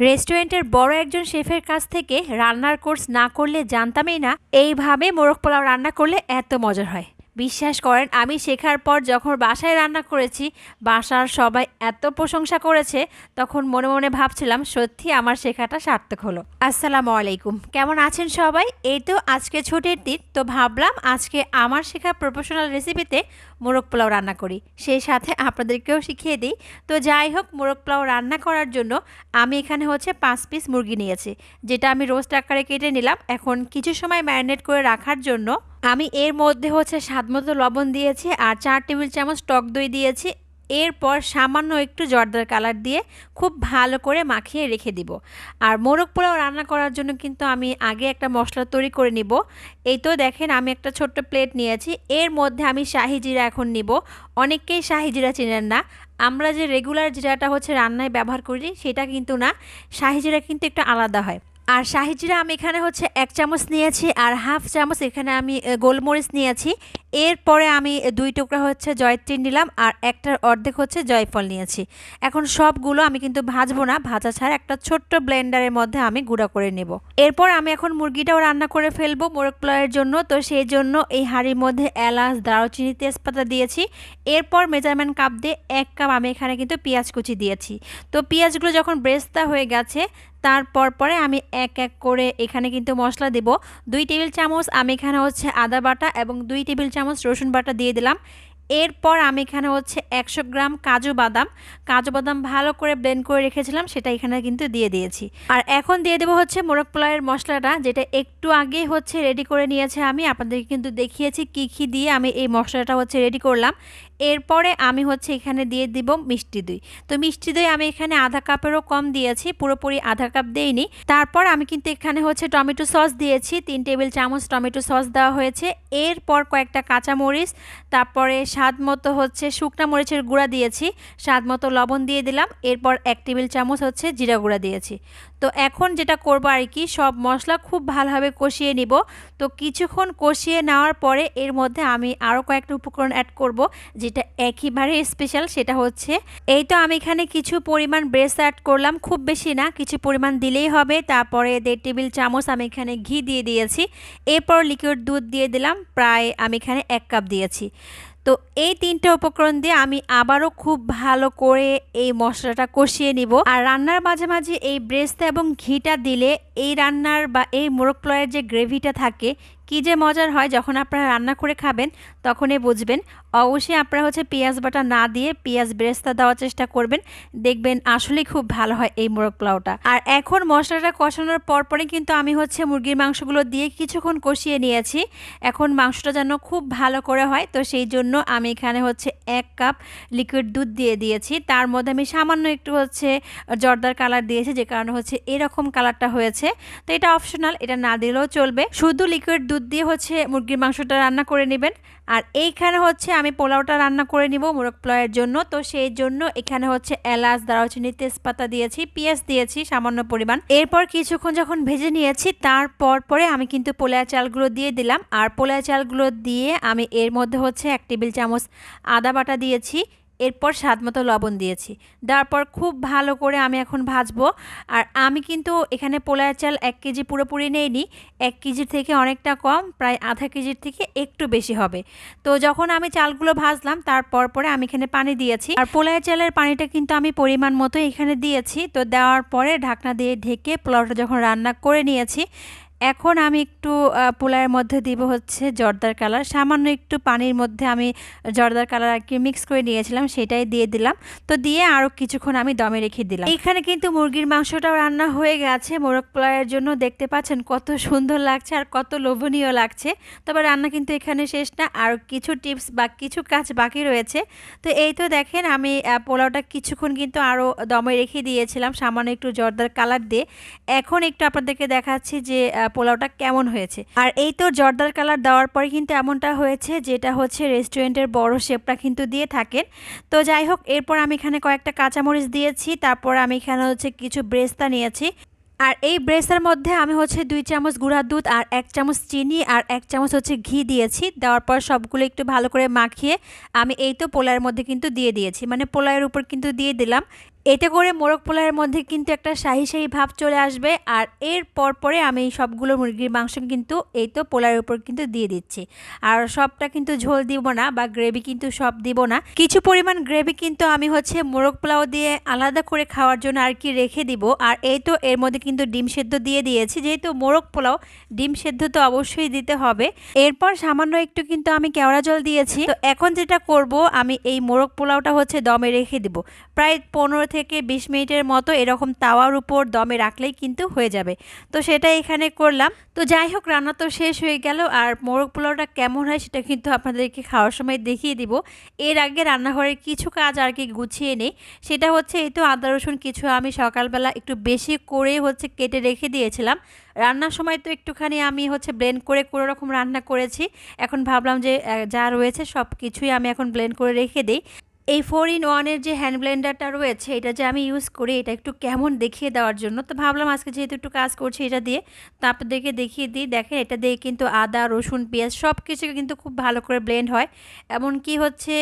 রেস্টুরেন্টের বড় একজন শেফের কাছ থেকে রান্নার কোর্স না করলে জানতামই না। এইভাবে মোরগ পোলাও রান্না করলে এত মজার হয়। বিশ্বাস করেন, আমি শেখার পর যখন বাসায় রান্না করেছি, বাসার সবাই এত প্রশংসা করেছে, তখন মনে মনে ভাবছিলাম, সত্যি আমার শেখাটা সার্থক হলো। আসসালামু আলাইকুম। কেমন আছেন সবাই? এই তো আজকে ছুটির দিন, তো ভাবলাম আজকে আমার শেখা প্রফেশনাল রেসিপিতে মোরগ পোলাও রান্না করি। সেই সাথে আপনাদেরকেও শিখিয়ে দিই। তো যাই হোক, মোরগ পোলাও রান্না করার জন্য আমি এখানে হচ্ছে পাঁচ পিস মুরগি নিয়েছি, যেটা আমি রোস্ট আকারে কেটে নিলাম। এখন কিছু সময় ম্যারিনেট করে রাখার জন্য আমি এর মধ্যে হচ্ছে স্বাদ মতো লবণ দিয়েছি আর চার টেবিল চামচ টক দই দিয়েছি। এরপর সামান্য একটু জর্দার কালার দিয়ে খুব ভালো করে মাখিয়ে রেখে দিব। আর মোরগ পোলাও রান্না করার জন্য কিন্তু আমি আগে একটা মশলা তৈরি করে নিব। এই তো দেখেন আমি একটা ছোট্ট প্লেট নিয়েছি। এর মধ্যে আমি শাহি জিরা এখন নিব। অনেককেই শাহি জিরা চেনেন না। আমরা যে রেগুলার জিরাটা হচ্ছে রান্নায় ব্যবহার করি সেটা কিন্তু না। শাহি জিরা কিন্তু একটু আলাদা হয়। আর শাহিজিরা, আমি এখানে হচ্ছে এক চামচ নিয়েছি আর হাফ চামচ এখানে আমি গোলমরিচ নিয়েছি। এরপরে আমি দুই টুকরা হচ্ছে জয়ত্রী নিলাম আর একটার অর্ধেক হচ্ছে জয়ফল নিয়েছি। এখন সবগুলো আমি কিন্তু ভাজবো না, ভাজা ছাড়া একটা ছোট্ট ব্লেন্ডারের মধ্যে আমি গুঁড়া করে নেব। এরপর আমি এখন মুরগিটাও রান্না করে ফেলব মোরগ পোলাওয়ের জন্য। তো সেই জন্য এই হাঁড়ির মধ্যে এলাচ, দারুচিনি, তেজপাতা দিয়েছি। এরপর মেজারমেন্ট কাপ দিয়ে এক কাপ আমি এখানে কিন্তু পেঁয়াজ কুচি দিয়েছি। তো পেঁয়াজগুলো যখন ব্রেস্তা হয়ে গেছে তারপর পরে আমি এক এক করে এখানে কিন্তু মশলা দেব। দুই টেবিল চামচ আমি এখানে হচ্ছে আদা বাটা এবং দুই টেবিল চামচ রসুন বাটা দিয়ে দিলাম। এরপর আমি এখানে হচ্ছে একশো গ্রাম কাজু বাদাম। কাজু বাদাম ভালো করে ব্লেন্ড করে রেখেছিলাম, সেটা এখানে কিন্তু দিয়ে দিয়েছি। আর এখন দিয়ে দেবো হচ্ছে মোরগ পোলাওয়ের মশলাটা, যেটা একটু আগে হচ্ছে রেডি করে নিয়েছে আমি। আপনাদেরকে কিন্তু দেখিয়েছি কী কী দিয়ে আমি এই মশলাটা হচ্ছে রেডি করলাম। এরপরে আমি হচ্ছে এখানে দিয়ে দিব মিষ্টি দই। তো মিষ্টি দই আমি এখানে আধা কাপেরও কম দিয়েছি, পুরোপুরি আধা কাপ দেইনি। তারপর আমি কিন্তু এখানে হচ্ছে টমেটো সস দিয়েছি, তিন টেবিল চামচ টমেটো সস দেওয়া হয়েছে। এরপর কয়েকটা কাঁচামরিচ, তারপরে স্বাদ মতো হচ্ছে শুকনা মরিচের গুঁড়া দিয়েছি স্বাদ মতো লবণ দিয়ে দিলাম, এরপর এক টেবিল চামচ হচ্ছে জিরা গুঁড়া দিয়েছি। তো এখন যেটা করব আর কি, সব মশলা খুব ভালোভাবে কষিয়ে নিব। তো কিছুক্ষণ কষিয়ে নেওয়ার পরে এর মধ্যে আমি আরও কয়েকটা উপকরণ অ্যাড করব, যেটা একেবারে স্পেশাল সেটা হচ্ছে এই তো আমি এখানে কিছু পরিমাণ ব্রেস অ্যাড করলাম, খুব বেশি না, কিছু পরিমাণ দিলেই হবে। তারপরে দেড় টেবিল চামচ আমি এখানে ঘি দিয়ে দিয়েছি। এরপর লিকুইড দুধ দিয়ে দিলাম, প্রায় আমি এখানে এক কাপ দিয়েছি। তো এই তিনটা উপকরণ দিয়ে আমি আবারও খুব ভালো করে এই মশলাটা কষিয়ে নিব। আর রান্নার মাঝে মাঝে এই ব্রেস্তা এবং ঘিটা দিলে এই রান্নার বা এই মোরগ যে গ্রেভিটা থাকে কী যে মজার হয় যখন আপনারা রান্না করে খাবেন, তখনই বুঝবেন। অবশ্যই আপনারা হচ্ছে পেঁয়াজ বাটা না দিয়ে পেঁয়াজ ব্রেস্তা দেওয়ার চেষ্টা করবেন। দেখবেন আসলেই খুব ভালো হয় এই মোরগ পোলাওটা। আর এখন মশলাটা কষানোর পর পরে কিন্তু আমি হচ্ছে মুরগির মাংসগুলো দিয়ে কিছুক্ষণ কষিয়ে নিয়েছি। এখন মাংসটা যেন খুব ভালো করে হয়, তো সেই জন্য আমি এখানে হচ্ছে এক কাপ লিকুইড দুধ দিয়ে দিয়েছি। তার মধ্যে আমি সামান্য একটু হচ্ছে জর্দার কালার দিয়েছি, যে কারণে হচ্ছে এরকম কালারটা হয়েছে। তো এটা অপশনাল, এটা না দিলেও চলবে। শুধু লিকুইড দুধ দিয়ে হচ্ছে মুরগির মাংসটা রান্না করে নেবেন। আর এইখানে হচ্ছে আমি পোলাওটা রান্না করে নিব মোরগ পোলাওয়ের জন্য। তো সেই জন্য এখানে হচ্ছে এলাচ, দারুচিনি, তেজপাতা দিয়েছি, পেঁয়াজ দিয়েছি সামান্য পরিমাণ। এরপর কিছুক্ষণ যখন ভেজে নিয়েছি, তারপর পরে আমি কিন্তু পোলায়া চালগুলো দিয়ে দিলাম। আর পোলায়া চালগুলো দিয়ে আমি এর মধ্যে হচ্ছে এক টেবিল চামচ আদা বাটা দিয়েছি। এরপর স্বাদ মতো লবণ দিয়েছি। দেওয়ার পর খুব ভালো করে আমি এখন ভাজবো। আর আমি কিন্তু এখানে পোলার চাল এক কেজি পুরোপুরি নেইনি। এক কেজির থেকে অনেকটা কম, প্রায় আধা কেজির থেকে একটু বেশি হবে। তো যখন আমি চালগুলো ভাজলাম তারপর পরে আমি এখানে পানি দিয়েছি। আর পোলার চালের পানিটা কিন্তু আমি পরিমাণ মতো এখানে দিয়েছি। তো দেওয়ার পরে ঢাকনা দিয়ে ঢেকে পোলাওটা যখন রান্না করে নিয়েছি এখন আমি একটু পোলায়ের মধ্যে দিব হচ্ছে জর্দার কালার। সামান্য একটু পানির মধ্যে আমি জর্দার কালার আর কি মিক্স করে নিয়েছিলাম, সেটাই দিয়ে দিলাম। তো দিয়ে আরও কিছুক্ষণ আমি দমে রেখে দিলাম। এখানে কিন্তু মুরগির মাংসটাও রান্না হয়ে গেছে। মোরগ পোলায়ের জন্য দেখতে পাচ্ছেন কত সুন্দর লাগছে আর কত লোভনীয় লাগছে। তবে রান্না কিন্তু এখানে শেষ না, আর কিছু টিপস বা কিছু কাজ বাকি রয়েছে। তো এই তো দেখেন আমি পোলাওটা কিছুক্ষণ কিন্তু আরও দমে রেখে দিয়েছিলাম, সামান্য একটু জর্দার কালার দিয়ে। এখন একটু আপনাদেরকে দেখাচ্ছি যে পোলাওটা কেমন হয়েছে? আর এই তো জর্দার কালার দেওয়ার পরে কিন্তু এমনটা হয়েছে, যেটা হচ্ছে রেস্টুরেন্টের বড় শেপটা কিন্তু দিয়ে থাকেন। তো যাই হোক, এরপর আমি এখানে কয়েকটা কাঁচামরিচ দিয়েছি, তারপর আমি এখানে হচ্ছে কিছু ব্রেস্তা নিয়েছি। আর এই ব্রেসের মধ্যে আমি হচ্ছে দুই চামচ গুঁড়া দুধ আর এক চামচ চিনি আর এক চামচ হচ্ছে ঘি দিয়েছি। দেওয়ার পর সবগুলো একটু ভালো করে মাখিয়ে আমি এই তো পোলার মধ্যে কিন্তু দিয়ে দিয়েছি। মানে পোলায়ের উপর কিন্তু দিয়ে দিলাম। এতে করে মোরগ পোলাওয়ের মধ্যে কিন্তু একটা শাহি শাহি ভাব চলে আসবে। আর এর পর পরে আমি সবগুলো মুরগির মাংস কিন্তু এই তো পোলাওয়ের উপর কিন্তু দিয়ে দিচ্ছি। আর সবটা কিন্তু ঝোল দিব না বা গ্রেভি কিন্তু সব দিব না। কিছু পরিমাণ গ্রেভি কিন্তু আমি হচ্ছে মোরগ পোলাও দিয়ে আলাদা করে খাওয়ার জন্য আর কি রেখে দিব। আর এই তো এর মধ্যে কিন্তু ডিম সেদ্ধ দিয়ে দিয়েছি। যেহেতু মোরগ পোলাও, ডিম সেদ্ধ তো অবশ্যই দিতে হবে। এরপর সামান্য একটু কিন্তু আমি কেওড়া জল দিয়েছি। তো এখন যেটা করব, আমি এই মোরগ পোলাওটা হচ্ছে দমে রেখে দিব। প্রায় পনেরো থেকে বিশ মিনিটের মতো এরকম তাওয়ার উপর দমে রাখলেই কিন্তু হয়ে যাবে। তো সেটা এখানে করলাম। তো যাই হোক, রান্না তো শেষ হয়ে গেল আর মোরগ পোলাওটা কেমন হয় সেটা কিন্তু আপনাদেরকে খাওয়ার সময় দেখিয়ে দিব। এর আগে রান্নাঘরের কিছু কাজ আর কি গুছিয়ে নেই। সেটা হচ্ছে এই তো আদা, রসুন কিছু আমি সকালবেলা একটু বেশি করে হচ্ছে কেটে রেখে দিয়েছিলাম। রান্নার সময় তো একটুখানি আমি হচ্ছে ব্লেন্ড করে কোনো রকম রান্না করেছি। এখন ভাবলাম যে যা রয়েছে সব কিছুই আমি এখন ব্লেন্ড করে রেখে দিই। এই ফোর ইন ওয়ানের যে হ্যান্ড ব্লেন্ডারটা রয়েছে, এটা যে আমি ইউজ করি, এটা একটু কেমন দেখিয়ে দেওয়ার জন্য। তো ভাবলাম আজকে যেহেতু একটু কাজ করছি এটা দিয়ে, তো আপনাদেরকে দেখিয়ে দিই। দেখেন, এটা দিয়ে কিন্তু আদা, রসুন, পেঁয়াজ সব কিছু কিন্তু খুব ভালো করে ব্লেন্ড হয়। এমনকি হচ্ছে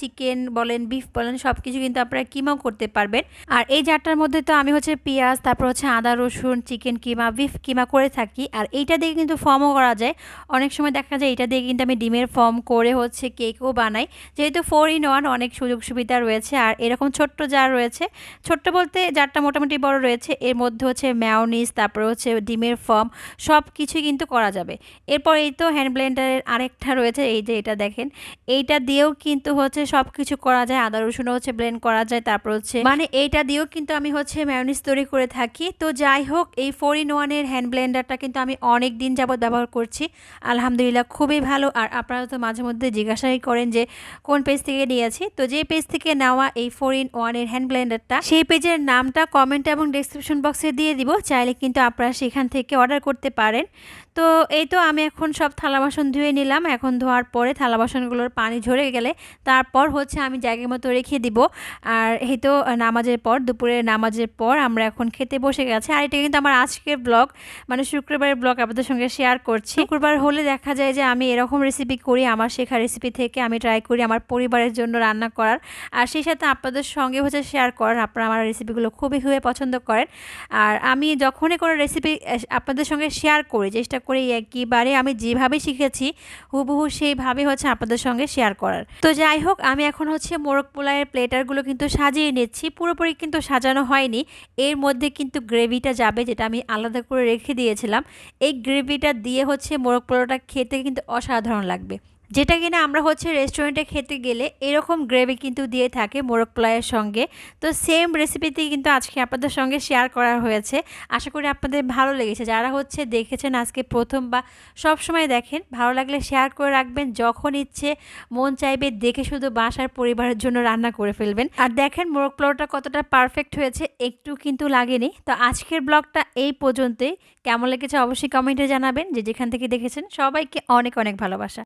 চিকেন বলেন বিফ বলেন, সব কিছু কিন্তু আপনারা কিমাও করতে পারবেন। আর এই জারটার মধ্যে তো আমি হচ্ছে পেঁয়াজ, তারপর হচ্ছে আদা, রসুন চিকেন কিমা বিফ কিমা করে থাকি। আর এইটা দিয়ে কিন্তু ফর্মও করা যায়। অনেক সময় দেখা যায় এটা দিয়ে কিন্তু আমি ডিমের ফর্ম করে হচ্ছে কেকও বানাই। যেহেতু ফোর ইন ওয়ান অনেক সুযোগ সুবিধা রয়েছে। আর এরকম ছোট্ট জার রয়েছে। ছোট্ট বলতে জারটা মোটামুটি বড় রয়েছে। এর মধ্যে হচ্ছে ম্যাওনিস তারপরে হচ্ছে ডিমের ফর্ম সব কিছুই কিন্তু করা যাবে। এরপর এই তো হ্যান্ড ব্লেন্ডারের আরেকটা রয়েছে। এই যে এটা দেখেন। এইটা দিয়েও কিন্তু হচ্ছে সব কিছু করা যায়। আদা রসুনও হচ্ছে ব্লেন্ড করা যায়। তারপর হচ্ছে মানে এইটা দিয়েও কিন্তু আমি হচ্ছে ম্যাওনিস তৈরি করে থাকি। তো যাই হোক, এই ফোর ইন ওয়ানের হ্যান্ড ব্লেন্ডারটা কিন্তু আমি অনেক দিন যাবৎ ব্যবহার করছি। আলহামদুলিল্লাহ খুবই ভালো। আর আপনারা তো মাঝে মধ্যে জিজ্ঞাসাই করেন যে কোন পেজ থেকে নিয়েছি? তো যে পেজ থেকে নেওয়া এই ফোর ইন ওয়ানের হ্যান্ড ব্লেন্ডারটা সেই পেজের নামটা কমেন্ট এবং ডিসক্রিপশন বক্সে দিয়ে দিব। চাইলে কিন্তু আপনারা সেখান থেকে অর্ডার করতে পারেন। তো এই তো আমি এখন সব থালা বাসন ধুয়ে নিলাম। এখন ধোয়ার পরে থালা বাসনগুলোর পানি ঝরে গেলে তারপর হচ্ছে আমি জায়গার মতো রেখে দিব। আর এই তো নামাজের পর দুপুরে নামাজের পর আমরা এখন খেতে বসে গেছে। আর এটা কিন্তু আমার আজকের ব্লগ মানে শুক্রবারের ব্লগ আপনাদের সঙ্গে শেয়ার করছি। শুক্রবার হলে দেখা যায় যে আমি এরকম রেসিপি করি, আমার শেখা রেসিপি থেকে আমি ট্রাই করি, আমার পরিবারের জন্য রান্না করার। আর সেই সাথে আপনাদের সঙ্গে হচ্ছে শেয়ার করার। আপনারা আমার রেসিপিগুলো খুবই খুবই পছন্দ করেন। আর আমি যখনই কোনো রেসিপি আপনাদের সঙ্গে শেয়ার করি, চেষ্টা করি একইবারে আমি যেভাবে শিখেছি, হুবহু সেইভাবে হচ্ছে আপনাদের সঙ্গে শেয়ার করার। তো যাই হোক, আমি এখন হচ্ছে মোরগ পোলায়ের প্লেটারগুলো কিন্তু সাজিয়ে নিচ্ছি। পুরোপুরি কিন্তু সাজানো হয়নি। এর মধ্যে কিন্তু গ্রেভিটা যাবে, যেটা আমি আলাদা করে রেখে দিয়েছিলাম। এই গ্রেভিটা দিয়ে হচ্ছে মোরগ পোলাওটা খেতে কিন্তু অসাধারণ লাগবে। যেটা কিনা আমরা হচ্ছে রেস্টুরেন্টে খেতে গেলে এরকম গ্রেভি কিন্তু দিয়ে থাকে মোরগ পোলাওয়ের সঙ্গে। তো সেম রেসিপিতেই কিন্তু আজকে আপনাদের সঙ্গে শেয়ার করা হয়েছে। আশা করি আপনাদের ভালো লেগেছে। যারা হচ্ছে দেখেছেন আজকে প্রথম বা সব সময় দেখেন, ভালো লাগলে শেয়ার করে রাখবেন। যখন ইচ্ছে মন চাইবে দেখে শুধু বাসার পরিবারের জন্য রান্না করে ফেলবেন। আর দেখেন মোরগ পোলাওটা কতটা পারফেক্ট হয়েছে, একটু কিন্তু লাগেনি। তো আজকের ব্লগটা এই পর্যন্তই। কেমন লেগেছে অবশ্যই কমেন্টে জানাবেন। যে যেখান থেকে দেখেছেন, সবাইকে অনেক অনেক ভালোবাসা।